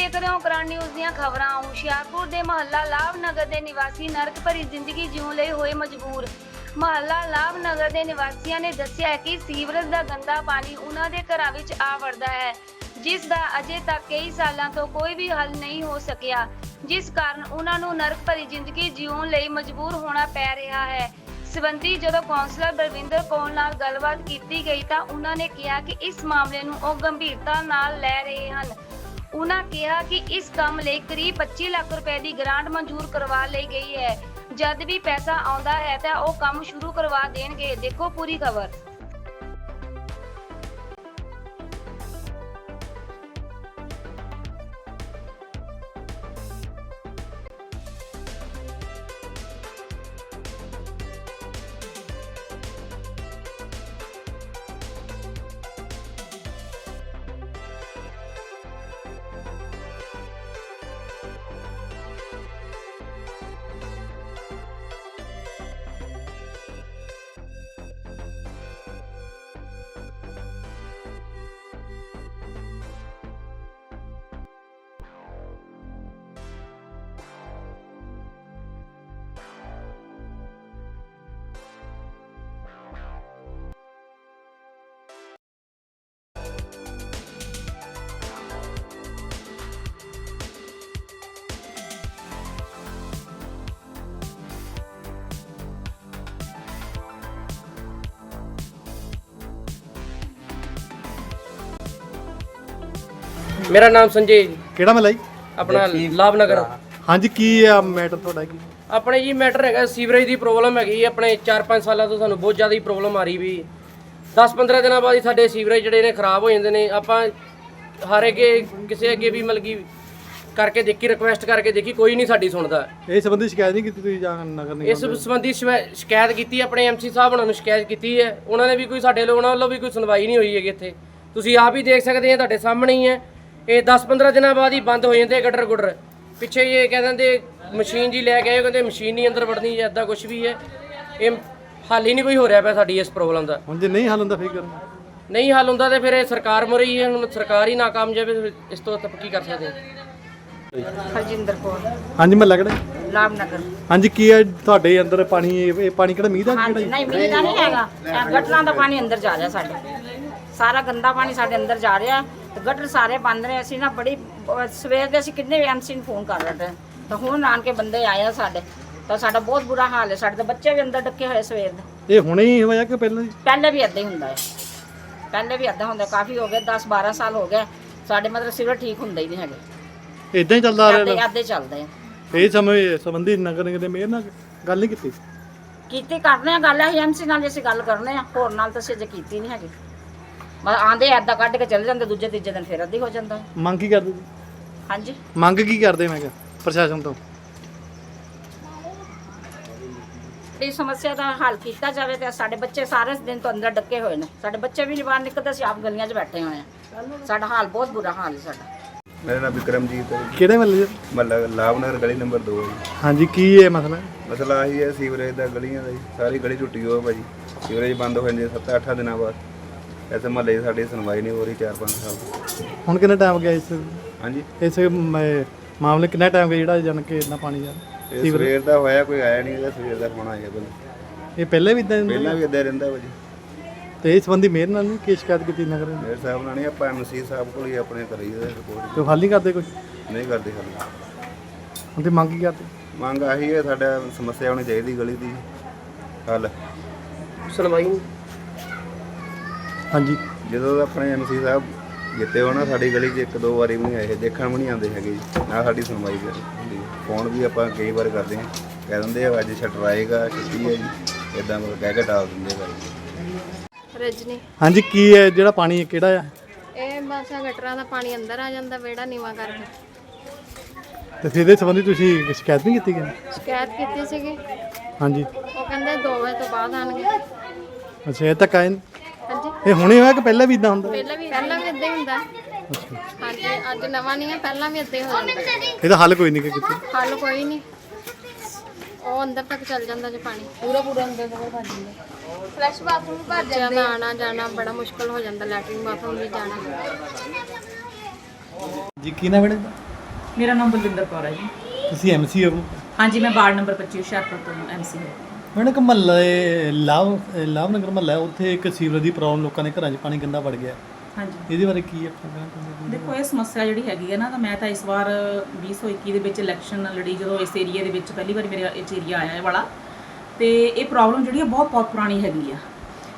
ਦੇਖ ਰਹੇ ਹੋ ਕਰਾਂ ਨਿਊਜ਼ ਦੀਆਂ ਖਬਰਾਂ। ਹੁਸ਼ਿਆਰਪੁਰ ਦੇ ਮਹੱਲਾ ਲਾਭ ਨਗਰ ਦੇ ਨਿਵਾਸੀ ਨਰਕ ਭਰੀ ਜ਼ਿੰਦਗੀ ਜਿਉਣ ਲਈ ਹੋਏ ਮਜਬੂਰ। ਮਹੱਲਾ ਲਾਭ ਨਗਰ ਦੇ ਨਿਵਾਸੀਆਂ ਨੇ ਦੱਸਿਆ ਕਿ ਸੀਵਰੇਜ ਦਾ ਗੰਦਾ ਪਾਣੀ ਉਹਨਾਂ ਦੇ ਘਰਾਂ ਵਿੱਚ ਆ ਵੜਦਾ ਹੈ, ਜਿਸ ਦਾ ਅਜੇ ਤੱਕ ਕਈ ਸਾਲਾਂ ਤੋਂ ਕੋਈ ਵੀ ਹੱਲ ਨਹੀਂ ਹੋ ਸਕਿਆ। ਜਿਸ ਕਾਰਨ ਉਹਨਾਂ ਨੂੰ ਨਰਕ ਭਰੀ ਜ਼ਿੰਦਗੀ ਜਿਉਣ ਲਈ ਮਜਬੂਰ ਹੋਣਾ ਪੈ ਰਿਹਾ ਹੈ। ਸਬੰਧੀ ਜਦੋਂ ਕੌਂਸਲਰ ਬਲਵਿੰਦਰ ਕੌਰ ਨਾਲ ਗੱਲਬਾਤ ਕੀਤੀ ਗਈ ਤਾਂ ਉਹਨਾਂ ਨੇ ਕਿਹਾ ਕਿ ਇਸ ਮਾਮਲੇ ਨੂੰ ਉਹ ਗੰਭੀਰਤਾ ਨਾਲ ਲੈ ਰਹੇ ਹਨ। ਉਨ੍ਹਾਂ ਕਿਹਾ ਕਿ ਇਸ ਕੰਮ ਲਈ ਕਰੀਬ 25 ਲੱਖ ਰੁਪਏ ਦੀ ਗ੍ਰਾਂਟ ਮਨਜ਼ੂਰ ਕਰਵਾ ਲਈ ਗਈ ਹੈ। ਜਦ ਵੀ ਪੈਸਾ ਆਉਂਦਾ ਹੈ ਤਾਂ ਉਹ ਕੰਮ ਸ਼ੁਰੂ ਕਰਵਾ ਦੇਣਗੇ। ਦੇਖੋ ਪੂਰੀ ਖਬਰ। ਮੇਰਾ ਨਾਮ ਸੰਜੇ ਜੀ, ਕਿਹੜਾ ਮਲਾਈ? ਆਪਣਾ ਲਾਭਨਗਰ। ਹਾਂਜੀ ਕੀ ਆ ਮੈਟਰ ਤੁਹਾਡਾ ਕੀ? ਆਪਣੇ ਜੀ ਮੈਟਰ ਹੈਗਾ ਸੀਵਰੇਜ ਦੀ ਪ੍ਰੋਬਲਮ ਹੈਗੀ ਆਪਣੇ 4-5 ਸਾਲਾਂ ਤੋਂ ਸਾਨੂੰ ਬਹੁਤ ਜ਼ਿਆਦਾ ਹੀ ਪ੍ਰੋਬਲਮ ਆ ਰਹੀ ਵੀ। 10-15 ਦਿਨਾਂ ਬਾਅਦ ਹੀ ਸਾਡੇ ਸੀਵਰੇਜ ਜਿਹੜੇ ਨੇ ਖਰਾਬ ਹੋ ਜਾਂਦੇ ਨੇ। ਆਪਾਂ ਹਰ ਅੱਗੇ ਕਿਸੇ ਅੱਗੇ ਵੀ ਮਤਲਬ ਕਿ ਕਰਕੇ ਦੇਖੀ ਰਿਕੁਐਸਟ ਕਰਕੇ ਦੇਖੀ ਕੋਈ ਨਹੀਂ ਸਾਡੀ ਸੁਣਦਾ। ਇਹ ਸੰਬੰਧੀ ਸ਼ਿਕਾਇਤ ਨਹੀਂ ਕੀਤੀ ਤੁਸੀਂ ਜਾਂ ਨਗਰ ਨਿਗਮ ਇਸ ਸੰਬੰਧੀ ਸ਼ਿਕਾਇਤ ਕੀਤੀ ਆਪਣੇ ਐਮਸੀ ਸਾਹਿਬ ਉਹਨਾਂ ਨੂੰ ਸ਼ਿਕਾਇਤ ਕੀਤੀ ਹੈ। ਉਹਨਾਂ ਨੇ ਵੀ ਕੋਈ ਸਾਡੇ ਲੋ- ਉਹਨਾਂ ਵੱਲੋਂ ਵੀ ਕੋਈ ਸੁਣਵਾਈ ਨਹੀਂ ਹੋਈ ਹੈਗੀ ਇੱਥੇ। ਤੁਸੀਂ ਆਪ ਹੀ ਦੇਖ ਸਕਦੇ ਆ ਤੁਹਾਡੇ ਸਾਹਮਣੇ ਹੀ ਹੈ। ਇਹ 10-15 ਦਿਨਾਂ ਬਾਅਦ ਹੀ ਬੰਦ ਹੋ ਜਾਂਦੇ ਗਟਰ ਗੁਟਰ। ਪਿੱਛੇ ਇਹ ਕਹਿ ਦਿੰਦੇ ਮਸ਼ੀਨ ਜੀ ਲੈ ਕੇ ਆਏ ਕਹਿੰਦੇ ਮਸ਼ੀਨ ਨਹੀਂ ਅੰਦਰ ਵੜਨੀ ਜਾਂ ਇਦਾਂ ਕੁਝ ਵੀ ਹੈ। ਇਹ ਹੱਲ ਹੀ ਨਹੀਂ ਕੋਈ ਹੋ ਰਿਹਾ ਪਿਆ ਸਾਡੀ ਇਸ ਪ੍ਰੋਬਲਮ ਦਾ। ਹੁਣ ਜੇ ਨਹੀਂ ਹੱਲ ਹੁੰਦਾ ਫੇਰ ਕਰਨਾ? ਨਹੀਂ ਹੱਲ ਹੁੰਦਾ ਤੇ ਫਿਰ ਇਹ ਸਰਕਾਰ ਮੁਰੇ ਹੀ ਹੁਣ ਸਰਕਾਰ ਹੀ ਹੈ ਫਿਰ ਇਸ ਤੋਂ ਆਪਾਂ ਕੀ ਕਰ ਸਕਦੇ ਹਾਂ? ਹਰਜਿੰਦਰ ਕੌਰ ਹਾਂਜੀ ਮਹੱਲਾ ਕਿਹੜਾ? ਲਾਭਨਗਰ ਹਾਂਜੀ ਕੀ ਹੈ ਤੁਹਾਡੇ ਅੰਦਰ ਪਾਣੀ ਇਹ ਇਹ ਪਾਣੀ ਕਿਹੜਾ ਮੀਂਹ ਦਾ ਹਾਂਜੀ ਕਿਹੜਾ? ਨਹੀਂ ਮੀਂਹ ਦਾ ਨਹੀਂ ਹੈਗਾ। ਇਹ ਗਟਰਾਂ ਦਾ ਪਾਣੀ ਅੰਦਰ ਜਾ ਰਿਹਾ ਸਾਡੇ। ਸਾਰਾ ਗੰਦਾ ਪਾਣੀ ਸਾਡੇ ਅੰਦਰ ਜਾ ਰਿਹਾ। ਤੇ ਗਟਰ ਸਾਰੇ ਬੰਦ ਨੇ ਅਸੀਂ ਨਾ ਬੜੀ ਸਵੇਰ ਦੇ ਅਸੀਂ ਕਿੰਨੇ ਐਮਸੀ ਨੂੰ ਫੋਨ ਕਰ ਰਹੇ ਤੇ ਹੁਣ ਆਣ ਕੇ ਬੰਦੇ ਆਏ ਆ ਸਾਡੇ ਤਾਂ ਸਾਡਾ ਬਹੁਤ ਬੁਰਾ ਹਾਲ ਹੈ ਸਾਡੇ ਤਾਂ ਬੱਚੇ ਵੀ ਅੰਦਰ ਡੱਕੇ ਹੋਏ ਸਵੇਰ ਦੇ। ਇਹ ਹੁਣੇ ਹੀ ਹੋਇਆ ਕਿ ਪਹਿਲਾਂ ਹੀ? ਪਹਿਲੇ ਵੀ ਏਦਾਂ ਹੀ ਹੁੰਦਾ ਹੈ। ਪਹਿਲੇ ਵੀ ਏਦਾਂ ਹੁੰਦਾ ਕਾਫੀ ਹੋ ਗਏ 10 12 ਸਾਲ ਹੋ ਗਏ। ਸਾਡੇ ਮਤਲਬ ਸਿਵਰ ਠੀਕ ਹੁੰਦਾ ਹੀ ਨਹੀਂ ਹੈਗੇ। ਇਦਾਂ ਹੀ ਚੱਲਦਾ ਆ ਏਦਾਂ ਰਿਹਾ ਏਦਾਂ ਹੀ ਚੱਲਦੇ ਆ ਇਹ ਸਮੇਂ ਸੰਬੰਧੀ ਨਗਰ ਨਿਗਮ ਦੇ ਮੇਅਰ ਨਾਲ ਗੱਲ ਨਹੀਂ ਕੀਤੀ? ਕੀਤੀ ਕਰਦੇ ਆ ਗੱਲ ਹੈ ਐਮਸੀ ਨਾਲ ਅਸੀਂ ਗੱਲ ਕਰਨੇ ਆ ਹੋਰ ਨਾਲ ਤਾਂ ਅਸੀਂ ਅਜੇ ਕੀਤੀ ਨਹੀਂ ਹੈਗੀ। ਬਸ ਆਂਦੇ ਐਦਾਂ ਕੱਢ ਕੇ ਚਲੇ ਜਾਂਦੇ ਦੂਜੇ ਤੀਜੇ ਦਿਨ ਫਿਰ ਅੱਧੀ ਹੋ ਜਾਂਦਾ। ਹੈ। ਮੰਗ ਕੀ ਕਰਦੇ ਜੀ ਹਾਂਜੀ। ਮੰਗ ਕੀ ਕਰਦੇ ਮੈਂ ਕਿਹਾ ਪ੍ਰਸ਼ਾਸਨ ਤੋਂ? ਇਹ ਸਮੱਸਿਆ ਦਾ ਹੱਲ ਕੀਤਾ ਜਾਵੇ ਤੇ ਸਾਡੇ ਬੱਚੇ ਸਾਰੇ ਦਿਨ ਤੋਂ ਅੰਦਰ ਡੱਕੇ ਹੋਏ ਨੇ। ਸਾਡੇ ਬੱਚੇ ਵੀ ਨਹੀਂ ਬਾਹਰ ਨਿਕਲਦੇ ਅਸੀਂ ਆਪ ਗਲੀਆਂ 'ਚ ਬੈਠੇ ਹੋਏ ਆ ਸਾਡਾ ਹਾਲ ਬਹੁਤ ਬੁਰਾ ਹਾਲ ਹੈ ਸਾਡਾ। ਮੇਰਾ ਨਾਮ ਵਿਕਰਮਜੀਤ ਹੈ ਕਿਹੜੇ ਮਹੱਲੇ 'ਚ? ਮਹੱਲਾ ਲਾਭਨਗਰ ਗਲੀ ਨੰਬਰ 2 ਹੈ ਜੀ। ਹਾਂਜੀ ਕੀ ਇਹ ਮਸਲਾ ਹੈ? ਮਸਲਾ ਆਹੀ ਹੈ ਸੀਵਰੇਜ ਦਾ ਗਲੀਆਂ ਦਾ ਜੀ। ਸਾਰੀ ਗਲੀ ਟੁੱਟੀ ਹੋਈ ਹੈ ਭਾਜੀ। ਸੀਵਰੇਜ ਬੰਦ ਹੋ ਜਾਂਦੇ 7-8 ਦਿਨਾਂ ਬਾਅਦ। ਐਸੇ ਮਹੱਲੇ 'ਚ ਸਾਡੀ ਸੁਣਵਾਈ ਨਹੀਂ ਹੋ ਰਹੀ 4-5 ਸਾਲ ਤੋਂ। ਹੁਣ ਕਿੰਨਾ ਟਾਈਮ ਗਿਆ ਇਸ ਹਾਂਜੀ। ਇਸ ਮ- ਮਾਮਲੇ ਕਿੰਨਾ ਟਾਈਮ ਗਿਆ ਜਿਹੜਾ ਜਾਣ ਕੇ ਇੰਨਾ ਪਾਣੀ ਜਾ ਇਹ ਸਵੇਰ ਦਾ ਹੋਇਆ ਕੋਈ ਆਇਆ ਨਹੀਂ ਇਹਦਾ ਸਵੇਰ ਦਾ ਹੋਣਾ ਹੈ ਬਲ ਇਹ ਪਹਿਲੇ ਵੀ ਇਦਾਂ ਪਹਿਲਾਂ ਵੀ ਇੱਦਾਂ ਰਹਿੰਦਾ ਭਾਜੀ ਤੇ ਇਸ ਸੰਬੰਧੀ ਮੇਅਰ ਨਾਲ ਨਹੀਂ ਕੀ ਸ਼ਿਕਾਇਤ ਕੀਤੀ ਨਗਰ ਨਿਗਮ? ਮੇਰੇ ਸਾਹਿਬ ਨਾਲ ਨਹੀਂ ਆਪਾਂ ਐਮਸੀ ਸਾਹਿਬ ਕੋਲ ਹੀ ਆਪਣੇ ਕਰੀ ਦਾ ਰਿਪੋਰਟ ਤੇ ਉਹ ਹੱਲ ਨਹੀਂ ਕਰਦੇ ਕੁਝ ਨਹੀਂ ਕਰਦੇ ਹੱਲ ਹੁਣ ਤੇ ਮੰਗ ਕੀ ਕਰਦੇ? ਮੰਗ ਆਹੀ ਹੈ ਸਾਡਾ ਸਮੱਸਿਆ ਹੋਣੀ ਚਾਹੀਦੀ ਗਲੀ ਦੀ। ਹੱਲ। ਸੁਣਵਾਈ ਨਹੀਂ। ਹਾਂਜੀ। ਜਦੋਂ ਦਾ ਆਪਣੇ ਐਮਸੀ ਸਾਹਿਬ ਜਿੱਤੇ ਹੋ ਨਾ ਸਾਡੀ ਗਲੀ 'ਚ ਇੱਕ ਦੋ ਵਾਰੀ ਵੀ ਨਹੀਂ ਆਏ ਦੇਖਣ ਵੀ ਨਹੀਂ ਆਉਂਦੇ ਹੈਗੇ ਜੀ ਨਾ ਸਾਡੀ ਸੁਣਵਾਈ ਹੁੰਦੀ। ਫੋਨ ਵੀ ਆਪਾਂ ਕਈ ਵਾਰ ਕਰਦੇ ਹਾਂ ਕਹਿ ਦਿੰਦੇ ਆ ਅੱਜ ਸ਼ਟਰ ਆਏਗਾ ਛੁੱਟੀ ਹੈ ਜੀ ਇਦਾਂ ਮਤਲਬ ਕਹਿ ਕੇ ਟਾਲ ਦਿੰਦੇ ਆ ਭਾਈ ਰਜਨੀ। ਹਾਂਜੀ ਕੀ ਹੈ ਜਿਹੜਾ ਪਾਣੀ ਕਿਹੜਾ ਆ ਇਹ ਬਸ ਆਹ ਗਟਰਾਂ ਦਾ ਪਾਣੀ ਅੰਦਰ ਆ ਜਾਂਦਾ ਵਿਹੜਾ ਨੀਵਾ ਕਰਕੇ। ਤੇ ਫਿਰ ਇਹਦੇ ਸੰਬੰਧੀ ਤੁਸੀਂ ਸ਼ਿਕਾਇਤ ਨਹੀਂ ਕੀਤੀ ਗਈ ਸ਼ਿਕਾਇਤ ਕੀਤੀ ਸੀਗੀ। ਹਾਂਜੀ। ਉਹ ਕਹਿੰਦੇ 2 ਵਜੇ ਤੋਂ ਬਾਅਦ ਆਣਗੇ ਅੱਛਾ ਇਹ ਤੱਕ ਆਏ ਨੇ? ਹਾਂਜੀ ਇਹ ਹੁਣੇ ਹੋਇਆ ਕਿ ਪਹਿਲਾਂ ਵੀ ਇਦਾਂ ਹੁੰਦਾ? ਪਹਿਲਾਂ ਵੀ ਪਹਿਲਾਂ ਵੀ ਇਦਾਂ ਹੀ ਹੁੰਦਾ। ਹਾਂਜੀ ਅੱਜ ਨਵਾਂ ਨਹੀਂ ਹੈ ਪਹਿਲਾਂ ਵੀ ਇਦਾਂ ਹੀ ਹੋ ਜਾਂਦਾ। ਇਹਦਾ ਹੱਲ ਕੋਈ ਨਹੀਂ ਕੀਤਾ। ਹੱਲ ਕੋਈ ਨਹੀਂ। ਉਹ ਅੰਦਰ ਤੱਕ ਚੱਲ ਜਾਂਦਾ ਜੇ ਪਾਣੀ। ਪੂਰਾ ਪੂਰਾ ਅੰਦਰ ਤੱਕ ਭਰ ਜਾਂਦਾ। ਫਰੈਸ਼ ਬਾਥਰੂਮ ਭਰ ਜਾਂਦਾ। ਦਾ ਆਣਾ ਜਾਣਾ ਬੜਾ ਮੁਸ਼ਕਲ ਹੋ ਜਾਂਦਾ ਲੈਟਰਿੰਗ ਬਾਥਰੂਮ ਵੀ ਜਾਣਾ। ਜੀ ਕੀ ਨਾ ਬਣੇ ਮੇਰਾ ਨਾਮ ਬਲਵਿੰਦਰ ਕੌਰ ਹੈ ਜੀ। ਤੁਸੀਂ ਐਮਸੀ ਹੋ? ਹਾਂਜੀ ਮੈਂ ਵਾਰਡ ਨੰਬਰ 25 ਹੁਸ਼ਿਆਰਪੁਰ ਤੋਂ ਐਮਸੀ ਹਾਂ। ਮੈਡਮ ਕਿ ਮਹੱਲਾ ਲਾਭ ਲਾਭ ਨਗਰ ਮਹੱਲਾ ਉੱਥੇ ਇੱਕ ਸੀਵਰੇਜ ਦੀ ਪ੍ਰੋਬਲਮ ਲੋਕਾਂ ਦੇ ਘਰਾਂ 'ਚ ਪਾਣੀ ਗੰਦਾ ਵੜ ਗਿਆ। ਹਾਂਜੀ। ਇਹਦੇ ਬਾਰੇ ਕੀ ਚਾਹੁੰਦੇ ਹੋ? ਦੇਖੋ ਇਹ ਸਮੱਸਿਆ ਜਿਹੜੀ ਹੈਗੀ ਹੈ ਨਾ ਤਾਂ ਮੈਂ ਤਾਂ ਇਸ ਵਾਰ 2021 ਦੇ ਵਿੱਚ ਇਲੈਕਸ਼ਨ ਲੜੀ ਜਦੋਂ ਇਸ ਏਰੀਆ ਦੇ ਵਿੱਚ ਪਹਿਲੀ ਵਾਰੀ ਮੇਰਾ ਇਹ ਏਰੀਆ ਆਇਆ ਇਹ ਵਾਲਾ। ਤੇ ਇਹ ਪ੍ਰੋਬਲਮ ਜਿਹੜੀ ਹੈ ਬਹੁਤ ਬਹੁਤ ਪੁਰਾਣੀ ਹੈਗੀ ਆ।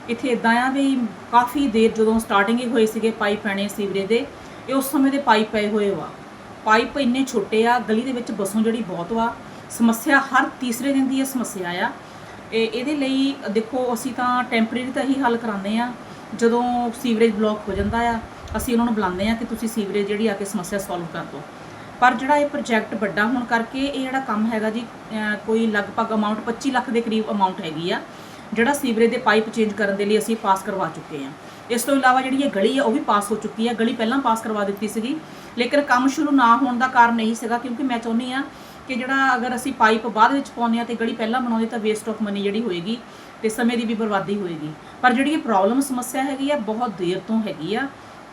ਇੱਥੇ ਇਦਾਂ ਆ ਵੀ ਕਾਫੀ ਦੇਰ ਜਦੋਂ ਸਟਾਰਟਿੰਗ ਹੀ ਹੋਏ ਸੀਗੇ ਪਾਈਪ ਪੈਣੇ ਸੀਵਰੇਜ ਦੇ ਇਹ ਉਸ ਸਮੇਂ ਦੇ ਪਾਈਪ ਪਏ ਹੋਏ ਵਾ ਪਾਈਪ ਇੰਨੇ ਛੋਟੇ ਆ ਗਲੀ ਦੇ ਵਿੱਚ ਬਸੋਂ ਜਿਹੜੀ ਬਹੁਤ ਵਾ। ਸਮੱਸਿਆ ਹਰ ਤੀਸਰੇ ਦਿਨ ਦੀ ਇਹ ਸਮੱਸਿਆ ਆ। ਇਹ ਇਹਦੇ ਲਈ ਦੇਖੋ ਅਸੀਂ ਤਾਂ ਟੈਂਪਰੇਰੀ ਤਾਂ ਹੀ ਹੱਲ ਕਰਾਉਂਦੇ ਆ ਜਦੋਂ ਸੀਵਰੇਜ ਬਲੌਕ ਹੋ ਜਾਂਦਾ ਆ, ਅਸੀਂ ਉਹਨਾਂ ਨੂੰ ਬੁਲਾਉਂਦੇ ਆ ਕਿ ਤੁਸੀਂ ਸੀਵਰੇਜ ਜਿਹੜੀ ਆ ਕੇ ਸਮੱਸਿਆ ਸੋਲਵ ਕਰ ਦਿਓ। ਪਰ ਜਿਹੜਾ ਇਹ ਪ੍ਰੋਜੈਕਟ ਵੱਡਾ ਹੋਣ ਕਰਕੇ ਇਹ ਜਿਹੜਾ ਕੰਮ ਹੈਗਾ ਜੀ ਕੋਈ ਲਗਭਗ ਅਮਾਉਂਟ 25 ਲੱਖ ਦੇ ਕਰੀਬ ਅਮਾਉਂਟ ਹੈਗੀ ਆ, ਜਿਹੜਾ ਸੀਵਰੇਜ ਦੇ ਪਾਈਪ ਚੇਂਜ ਕਰਨ ਦੇ ਲਈ ਅਸੀਂ ਪਾਸ ਕਰਵਾ ਚੁੱਕੇ ਆ ਇਸ ਤੋਂ ਇਲਾਵਾ ਜਿਹੜੀ ਇਹ ਗਲੀ ਆ, ਉਹ ਵੀ ਪਾਸ ਹੋ ਚੁੱਕੀ ਆ। ਗਲੀ ਪਹਿਲਾਂ ਪਾਸ ਕਰਵਾ ਦਿੱਤੀ ਸੀਗੀ, ਲੇਕਿਨ ਕੰਮ ਸ਼ੁਰੂ ਨਾ ਹੋਣ ਦਾ ਕਾਰਨ ਨਹੀਂ ਸੀਗਾ ਕਿਉਂਕਿ ਮੈਂ ਚਾਹੁੰਦੀ ਆ ਕਿ ਜਿਹੜਾ ਅਗਰ ਅਸੀਂ ਪਾਈਪ ਬਾਅਦ ਵਿੱਚ ਪਾਉਂਦੇ ਆ ਤੇ ਗਲੀ ਪਹਿਲਾਂ ਬਣਾਉਂਦੇ ਤਾਂ ਵੇਸਟ ਆਫ ਮਨੀ ਜਿਹੜੀ ਹੋਏਗੀ ਤੇ ਸਮੇਂ ਦੀ ਵੀ ਬਰਬਾਦੀ ਹੋਏਗੀ। ਪਰ ਜਿਹੜੀ ਇਹ ਪ੍ਰੋਬਲਮ ਸਮੱਸਿਆ ਹੈਗੀ ਆ, ਬਹੁਤ ਦੇਰ ਤੋਂ ਹੈਗੀ ਆ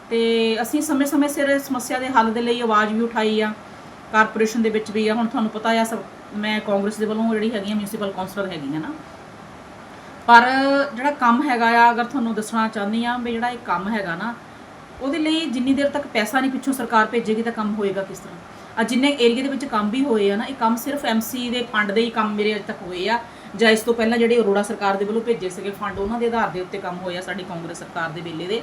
ਤੇ ਅਸੀਂ ਸਮੇਂ-ਸਮੇਂ ਸਿਰ ਸਮੱਸਿਆ ਦੇ ਹੱਲ ਦੇ ਲਈ ਆਵਾਜ਼ ਵੀ ਉਠਾਈ ਆ, ਕਾਰਪੋਰੇਸ਼ਨ ਦੇ ਵਿੱਚ ਵੀ ਆ। ਹੁਣ ਤੁਹਾਨੂੰ ਪਤਾ ਆ, ਸਭ ਮੈਂ ਕਾਂਗਰਸ ਦੇ ਵੱਲੋਂ ਜਿਹੜੀ ਹੈਗੀ ਆ ਮਿਊਨਿਸਪਲ ਕਾਉਂਸਲਰ ਹੈਗੀ ਆ ਨਾ। ਪਰ ਜਿਹੜਾ ਕੰਮ ਹੈਗਾ ਆ, ਅਗਰ ਤੁਹਾਨੂੰ ਦੱਸਣਾ ਚਾਹੁੰਦੀ ਆ ਵੀ ਜਿਹੜਾ ਇਹ ਕੰਮ ਹੈਗਾ ਨਾ, ਉਹਦੇ ਲਈ ਜਿੰਨੀ ਦੇਰ ਤੱਕ ਪੈਸਾ ਨਹੀਂ ਪਿੱਛੋਂ ਸਰਕਾਰ ਭੇਜੇਗੀ ਤਾਂ ਕੰਮ ਹੋਏਗਾ ਕਿਸ ਤਰ੍ਹਾਂ? ਜਿੰਨੇ ਏਰੀਆ ਦੇ ਵਿੱਚ ਕੰਮ ਵੀ ਹੋਏ ਆ ਨਾ, ਇਹ ਕੰਮ ਸਿਰਫ ਐਮਸੀ ਦੇ ਫੰਡ ਦੇ ਹੀ ਕੰਮ ਮੇਰੇ ਅਜੇ ਤੱਕ ਹੋਏ ਆ। ਜਾਂ ਇਸ ਤੋਂ ਪਹਿਲਾਂ ਜਿਹੜੇ ਅਰੋੜਾ ਸਰਕਾਰ ਦੇ ਵੱਲੋਂ ਭੇਜੇ ਸੀਗੇ ਫੰਡ, ਉਹਨਾਂ ਦੇ ਆਧਾਰ ਦੇ ਉੱਤੇ ਕੰਮ ਹੋਏ ਆ ਸਾਡੀ ਕਾਂਗਰਸ ਸਰਕਾਰ ਦੇ ਵੇਲੇ ਦੇ।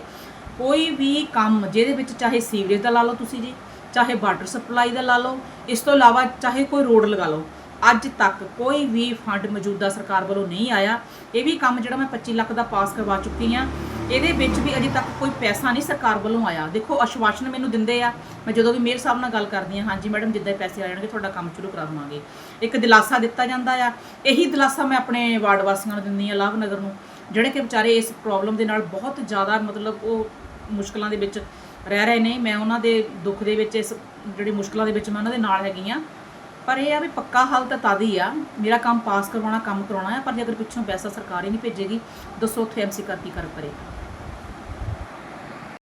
ਕੋਈ ਵੀ ਕੰਮ ਜਿਹਦੇ ਵਿੱਚ ਚਾਹੇ ਸੀਵਰੇਜ ਦਾ ਲਾ ਲਓ ਤੁਸੀਂ ਜੀ, ਚਾਹੇ ਵਾਟਰ ਸਪਲਾਈ ਦਾ ਲਾ ਲਓ, ਇਸ ਤੋਂ ਇਲਾਵਾ ਚਾਹੇ ਕੋਈ ਰੋਡ ਲਗਾ ਲਓ, ਅੱਜ ਤੱਕ ਕੋਈ ਵੀ ਫੰਡ ਮੌਜੂਦਾ ਸਰਕਾਰ ਵੱਲੋਂ ਨਹੀਂ ਆਇਆ। ਇਹ ਵੀ ਕੰਮ ਜਿਹੜਾ ਮੈਂ 25 ਲੱਖ ਦਾ ਪਾਸ ਕਰਵਾ ਚੁੱਕੀ ਆ ਇਹਦੇ ਵਿੱਚ ਵੀ ਅਜੇ ਤੱਕ ਕੋਈ ਪੈਸਾ ਨਹੀਂ ਸਰਕਾਰ ਵੱਲੋਂ ਆਇਆ। ਦੇਖੋ ਅਸ਼ਵਾਸਨ ਮੈਨੂੰ ਦਿੰਦੇ ਆ। ਮੈਂ ਜਦੋਂ ਵੀ ਮੇਅਰ ਸਾਹਿਬ ਨਾਲ ਗੱਲ ਕਰਦੀ ਹਾਂ, ਹਾਂਜੀ ਮੈਡਮ, ਜਿੱਦਾਂ ਪੈਸੇ ਆ ਜਾਣਗੇ, ਤੁਹਾਡਾ ਕੰਮ ਸ਼ੁਰੂ ਕਰਾ ਦਵਾਂਗੇ। ਇੱਕ ਦਿਲਾਸਾ ਦਿੱਤਾ ਜਾਂਦਾ ਆ। ਇਹੀ ਦਿਲਾਸਾ ਮੈਂ ਆਪਣੇ ਵਾਰਡ ਵਾਸੀਆਂ ਨੂੰ ਦਿੰਦੀ ਆ ਲਾਭ ਨਗਰ ਨੂੰ, ਜਿਹੜੇ ਕਿ ਵਿਚਾਰੇ ਇਸ ਪ੍ਰੋਬਲਮ ਦੇ ਨਾਲ ਬਹੁਤ ਜ਼ਿਆਦਾ ਮਤਲਬ ਉਹ ਮੁਸ਼ਕਲਾਂ ਦੇ ਵਿੱਚ ਰਹਿ ਰਹੇ ਨੇ। ਮੈਂ ਉਹਨਾਂ ਦੇ ਦੁੱਖ ਦੇ ਵਿੱਚ, ਇਸ ਜਿਹੜੀ ਮੁਸ਼ਕਲਾਂ ਦੇ ਵਿੱਚ ਮੈਂ ਉਹਨਾਂ ਦੇ ਨਾਲ ਹੈਗੀ ਆ ਪਰ ਇਹ ਆ ਵੀ ਪੱਕਾ ਹੱਲ ਤਾਂ ਤਦ ਆ। ਮੇਰਾ ਕੰਮ ਪਾਸ ਕਰਵਾਉਣਾ, ਕੰਮ ਕਰਾਉਣਾ ਆ, ਪਰ ਜੇ ਅਗਰ ਪਿੱਛੋਂ ਪੈਸਾ ਸਰਕਾਰ ਹੀ ਨਹੀਂ ਭੇਜੇਗੀ, ਦੱਸੋ ਉੱਥੇ ਐਮਸੀ ਕਰ ਕੀ ਕਰ ਕਰੇ